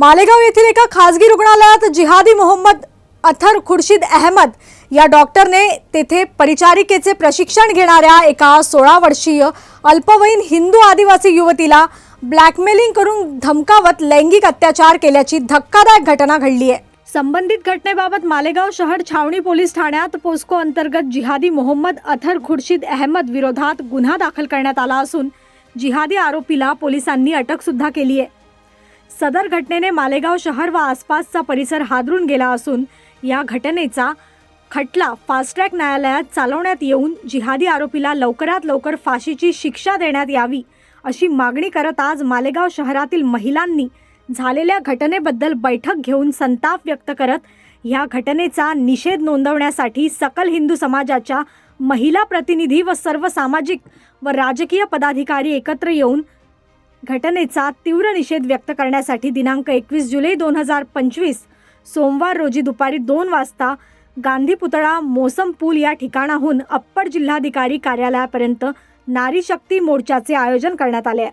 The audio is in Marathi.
मालेगाव येथील एका खासगी रुग्णालयात जिहादी मोहम्मद अथर खुर्शीद अहमद या डॉक्टरने तेथे परिचारिकेचे प्रशिक्षण घेणाऱ्या एका सोळा वर्षीय अल्पवयीन हिंदू आदिवासी युवतीला ब्लॅकमेलिंग करून धमकावत लैंगिक अत्याचार केल्याची धक्कादायक घटना घडली आहे. संबंधित घटनेबाबत मालेगाव शहर छावणी पोलीस ठाण्यात पोस्को अंतर्गत जिहादी मोहम्मद अथर खुर्शीद अहमद विरोधात गुन्हा दाखल करण्यात आला असून जिहादी आरोपीला पोलिसांनी अटक सुद्धा केली आहे. सदर घटनेने मालेगाव शहर व आसपासचा परिसर हादरून गेला असून या घटनेचा खटला फास्ट्रॅक न्यायालयात चालवण्यात येऊन जिहादी आरोपीला लवकरात लवकर फाशीची शिक्षा देण्यात यावी अशी मागणी करत आज मालेगाव शहरातील महिलांनी झालेल्या घटनेबद्दल बैठक घेऊन संताप व्यक्त करत ह्या घटनेचा निषेध नोंदवण्यासाठी सकल हिंदू समाजाच्या महिला प्रतिनिधी व सर्व सामाजिक व राजकीय पदाधिकारी एकत्र येऊन घटनेचा तीव्र निषेध व्यक्त करण्यासाठी दिनांक एकवीस जुलै दोन हजार पंचवीस सोमवार रोजी दुपारी दोन वाजता गांधी पुतळा मोसम पूल या ठिकाणाहून अप्पर जिल्हाधिकारी कार्यालयापर्यंत नारी शक्ती मोर्चाचे आयोजन करण्यात आले आहे.